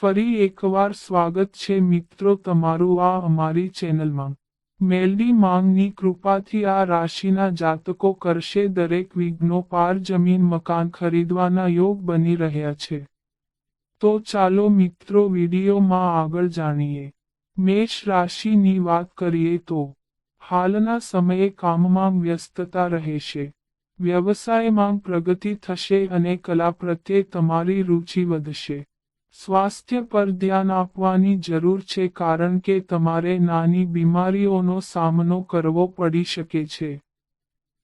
ફરી એકવાર સ્વાગત છે મિત્રો તમારું આ અમારી ચેનલમાં. મેલડી માંગની કૃપાથી આ રાશિના જાતકો કરશે દરેક વિઘ્નો પાર જમીન મકાન ખરીદવાના યોગ બની રહ્યા છે. તો ચાલો મિત્રો વિડીયોમાં આગળ જાણીએ. મેષ રાશિની વાત કરીએ તો હાલના સમયે કામમાં વ્યસ્તતા રહેશે. વ્યવસાયમાં પ્રગતિ થશે અને કલા પ્રત્યે તમારી રુચિ વધશે. સ્વાસ્થ્ય પર ધ્યાન આપવાની જરૂર છે કારણ કે તમારે નાની બીમારીઓનો સામનો કરવો પડી શકે છે.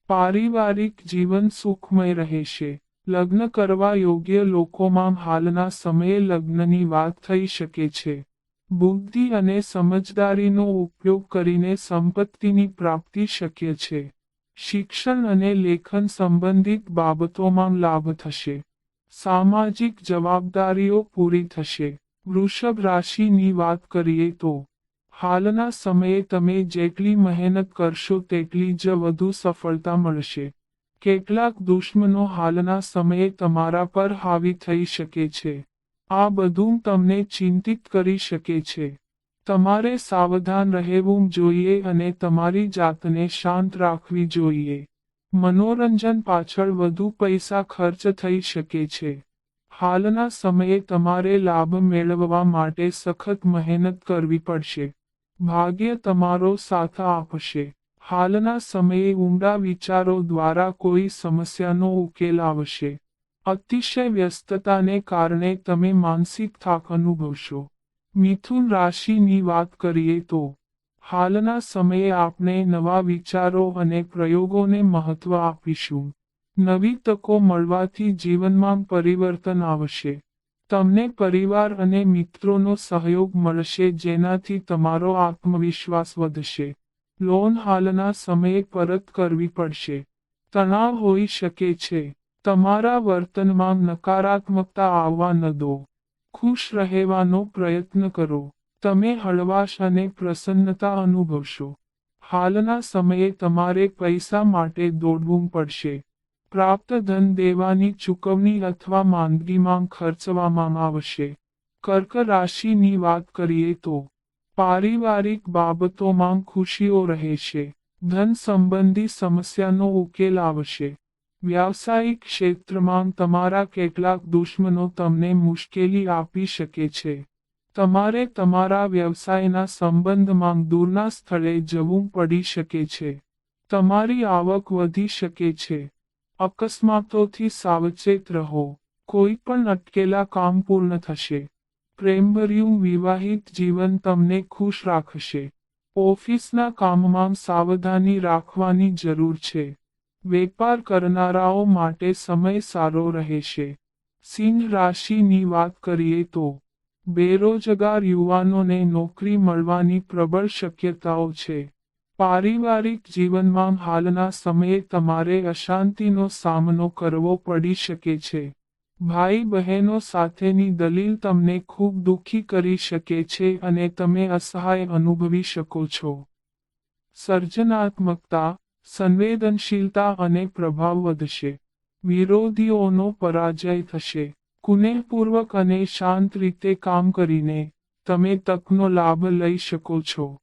પારિવારિક જીવન સુખમય રહેશે. લગ્ન કરવા યોગ્ય લોકોમાં હાલના સમયે લગ્નની વાત થઈ શકે છે. બુદ્ધિ અને સમજદારીનો ઉપયોગ કરીને સંપત્તિની પ્રાપ્તિ શક્ય છે. શિક્ષણ અને લેખન સંબંધિત બાબતોમાં લાભ થશે. સામાજિક જવાબદારીઓ પૂરી થશે. વૃષભ રાશિની વાત કરીએ તો, હાલના સમયે તમે જેટલી મહેનત કરશો તેટલી જ વધુ સફળતા મળશે. કેટલાક દુશ્મનો હાલના સમયે તમારા પર હાવી થઈ શકે છે. આ બધું તમને ચિંતિત કરી શકે છે. તમારે સાવધાન રહેવું જોઈએ અને તમારી જાતને શાંત રાખવી જોઈએ. મનોરંજન પાછળ વધુ પૈસા ખર્ચ થઈ શકે છે. હાલના સમયે તમારે લાભ મેળવવા માટે સખત મહેનત કરવી પડશે. ભાગ્ય તમારો સાથ આપશે. હાલના સમયે ઊંડા વિચારો દ્વારા કોઈ સમસ્યાનો ઉકેલ આવશે. અતિશય વ્યસ્તતાને કારણે તમે માનસિક થાક અનુભવશો. મિથુન રાશિની વાત કરીએ તો હાલના સમયે આપણે નવા વિચારો અને પ્રયોગોને મહત્વ આપીશું. નવી તકો મળવાથી જીવનમાં પરિવર્તન આવશે. તમને પરિવાર અને મિત્રોનો સહયોગ મળશે જેનાથી તમારો આત્મવિશ્વાસ વધશે. લોન હાલના સમયે પરત કરવી પડશે. તણાવ હોઈ શકે છે. તમારા વર્તનમાં નકારાત્મકતા આવવા ન દો. ખુશ રહેવાનો પ્રયત્ન કરો. તમે હળવાશ અને પ્રસન્નતા અનુભવશો. હાલના સમયે તમારે પૈસા માટે દોડવું પડશે. પ્રાપ્ત ધન દેવાની ચૂકવણી અથવા માંદગીમાં ખર્ચવામાં આવશે. કર્ક રાશિની વાત કરીએ તો, પારિવારિક બાબતોમાં ખુશીઓ રહેશે. ધન સંબંધી સમસ્યાનો ઉકેલ આવશે. વ્યાવસાયિક ક્ષેત્રમાં તમારા કેટલાક દુશ્મનો તમને મુશ્કેલી આપી શકે છે. તમારે તમારા વ્યવસાયના સંબંધમાં દૂરના સ્થળે જવું પડી શકે છે. તમારી આવક વધી શકે છે. અકસ્માતોથી સાવચેત રહો. કોઈ પણ અટકેલા કામ પૂર્ણ થશે. પ્રેમભર્યું વિવાહિત જીવન તમને ખુશ રાખશે. ઓફિસના કામમાં સાવધાની રાખવાની જરૂર છે. વેપાર કરનારાઓ માટે સમય સારો રહેશે. સિંહ રાશિની વાત કરીએ તો બેરોજગાર યુવાનોને નોકરી મળવાની પ્રબળ શક્યતાઓ છે. પારિવારિક જીવનમાં હાલના સમયે તમારે અશાંતિનો સામનો કરવો પડી શકે છે. ભાઈ બહેનો સાથેની દલીલ તમને ખૂબ દુઃખી કરી શકે છે અને તમે અસહાય અનુભવી શકો છો. સર્જનાત્મકતા, સંવેદનશીલતા અને પ્રભાવ વધશે. વિરોધીઓનો પરાજય થશે. કુનેહપૂર્વક અને શાંત રીતે કામ કરીને તમે તકનો લાભ લઈ શકો છો.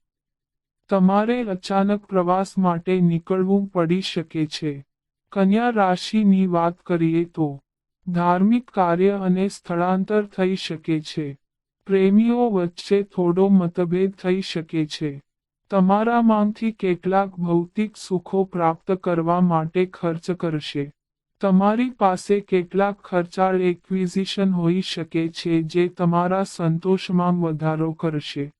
તમારે અચાનક પ્રવાસ માટે નીકળવું પડી શકે છે. કન્યા રાશિની વાત કરીએ તો, ધાર્મિક કાર્ય અને સ્થળાંતર થઈ શકે છે. પ્રેમીઓ વચ્ચે થોડો મતભેદ થઈ શકે છે. તમારા માંગથી કેટલાક ભૌતિક સુખો પ્રાપ્ત કરવા માટે ખર્ચ કરશે. તમારી પાસે કેટલાક ખર્ચાળ એક્વિઝિશન હોઈ શકે છે જે તમારા સંતોષમાં વધારો કરશે.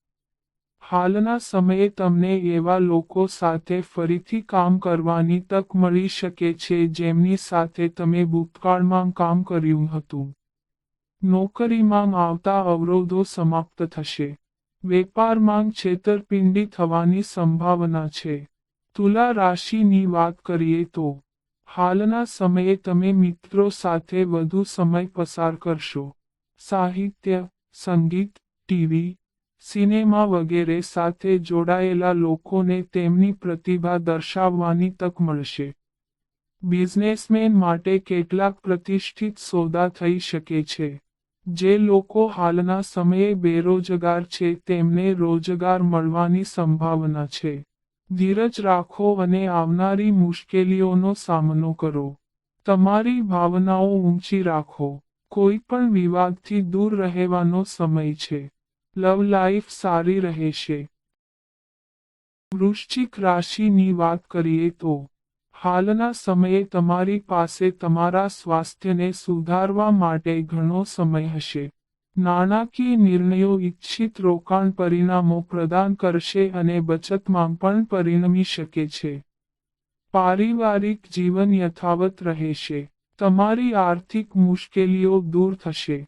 હાલના સમયે તમને એવા લોકો સાથે ફરીથી કામ કરવાની તક મળી શકે છે જેમની સાથે તમે ભૂતકાળમાં કામ કર્યું હતું. નોકરીમાં આવતા અવરોધો સમાપ્ત થશે. વેપારમાં છેતરપિંડી થવાની સંભાવના છે. તુલા રાશિની વાત કરીએ તો હાલના સમયે તમે મિત્રો સાથે વધુ સમય પસાર કરશો. સાહિત્ય, સંગીત, ટીવી, સિનેમા વગેરે સાથે જોડાયેલા લોકોને તેમની પ્રતિભા દર્શાવવાની તક મળશે. બિઝનેસમેન માટે કેટલાક પ્રતિષ્ઠિત સોદા થઈ શકે છે. જે લોકો હાલના સમયે બેરોજગાર છે તેમને રોજગાર મળવાની સંભાવના છે. ધીરજ રાખો અને આવનારી મુશ્કેલીઓનો સામનો કરો. તમારી ભાવનાઓ ઊંચી રાખો. કોઈ પણ વિવાદથી દૂર રહેવાનો સમય છે. લવ લાઈફ સારી રહેશે. વૃશ્ચિક રાશિની વાત કરીએ તો, હાલના સમયે તમારી પાસે તમારા સ્વાસ્થ્યને સુધારવા માટે ઘણો સમય હશે. નાણાકીય નિર્ણયો ઇચ્છિત રોકાણ પરિણામો પ્રદાન કરશે અને બચતમાં પણ પરિણમી શકે છે. પારિવારિક જીવન યથાવત રહેશે. તમારી આર્થિક મુશ્કેલીઓ દૂર થશે.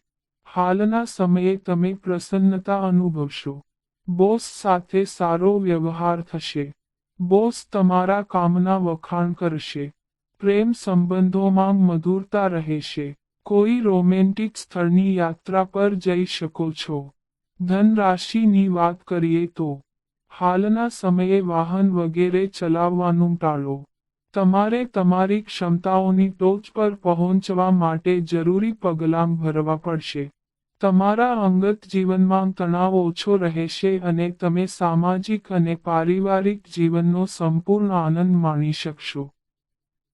હાલના સમયે તમે પ્રસન્નતા અનુભવશો. બોસ સાથે સારો વ્યવહાર થશે. બોસ તમારા કામના વખાણ કરશે. પ્રેમ સંબંધોમાં મધુરતા રહેશે. કોઈ રોમેન્ટિક સ્થળની યાત્રા પર જઈ શકો છો. ધન રાશિની વાત કરીએ તો, હાલના સમયે વાહન વગેરે ચલાવવાનું ટાળો. તમારે તમારી ક્ષમતાઓની ટોચ પર પહોંચવા માટે જરૂરી પગલાં ભરવા પડશે. તમારા અંગત જીવનમાં તણાવ ઓછો રહેશે અને તમે સામાજિક અને પારિવારિક જીવનનો સંપૂર્ણ આનંદ માણી શકશો.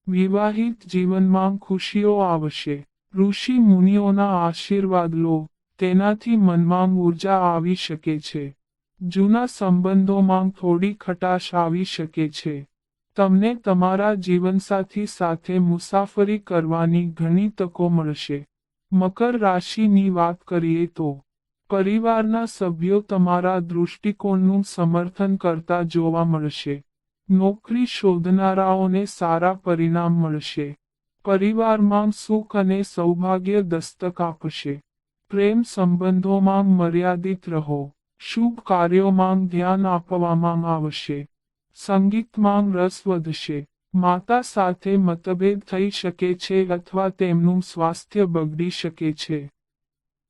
વિવાહિત જીવનમાં ખુશીઓ આવશે. ઋષિ મુનિઓના આશીર્વાદ લો, તેનાથી મનમાં ઊર્જા આવી શકે છે. જૂના સંબંધોમાં થોડી ખટાશ આવી શકે છે. તમને તમારા જીવનસાથી સાથે મુસાફરી કરવાની ઘણી તકો મળશે. મકર રાશિની વાત કરીએ તો, પરિવારના સભ્યો તમારા દૃષ્ટિકોણનું સમર્થન કરતા જોવા મળશે. નોકરી શોધનારાઓને સારા પરિણામ મળશે. પરિવારમાં સુખ અને સૌભાગ્ય દસ્તક આપશે. પ્રેમ સંબંધોમાં મર્યાદિત રહો. શુભ કાર્યોમાં ધ્યાન આપવામાં આવશે. સંગીતમાં રસ વધશે. માતા સાથે મતભેદ થઈ શકે છે અથવા તેમનું સ્વાસ્થ્ય બગડી શકે છે.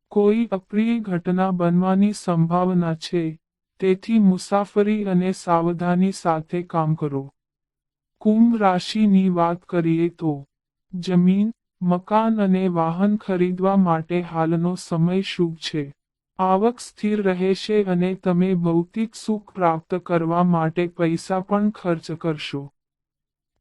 કોઈ અપ્રિય ઘટના બનવાની સંભાવના છે. તેથી મુસાફરી અને સાવધાની સાથે કામ કરો. કુંભ રાશિની વાત કરીએ તો જમીન, મકાન અને વાહન ખરીદવા માટે હાલનો સમય શુભ છે. આવક સ્થિર રહેશે અને તમે ભૌતિક સુખ પ્રાપ્ત કરવા માટે પૈસા પણ ખર્ચ કરશો.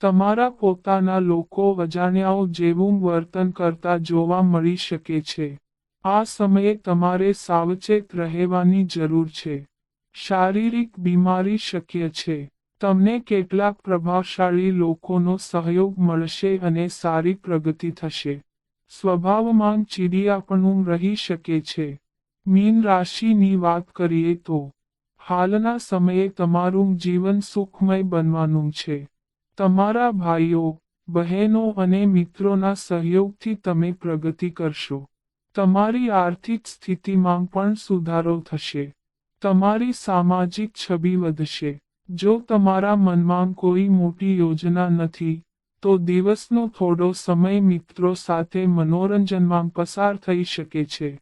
તમારા પોતાના લોકો અજાણ્યાઓ જેવું વર્તન કરતા જોવા મળી શકે છે. આ સમયે તમારે સાવચેત રહેવાની જરૂર છે. શારીરિક બીમારી શક્ય છે. તમને કેટલાક પ્રભાવશાળી લોકોનો સહયોગ મળશે અને સારી પ્રગતિ થશે. સ્વભાવમાં ચીડિયાપણું રહી શકે છે. મીન રાશિની વાત કરીએ તો, હાલના સમયે તમારું જીવન સુખમય બનવાનું છે. તમારા ભાઈઓ, બહેનો અને મિત્રોના સહયોગથી તમે પ્રગતિ કરશો. તમારી આર્થિક સ્થિતિમાં પણ સુધારો થશે. તમારી સામાજિક છબી વધશે. જો તમારા મનમાં કોઈ મોટી યોજના નથી, તો દિવસનો થોડો સમય મિત્રો સાથે મનોરંજનમાં પસાર થઈ શકે છે.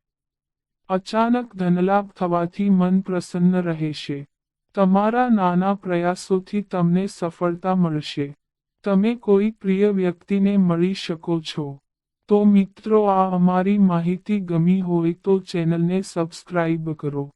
અચાનક ધનલાભ થવાથી મન પ્રસન્ન રહેશે. તમારા નાના પ્રયાસોથી તમને સફળતા મળશે. તમે કોઈ પ્રિય વ્યક્તિને મળી શકો છો. તો મિત્રો, આ અમારી માહિતી ગમી હોય તો ચેનલને સબસ્ક્રાઇબ કરો.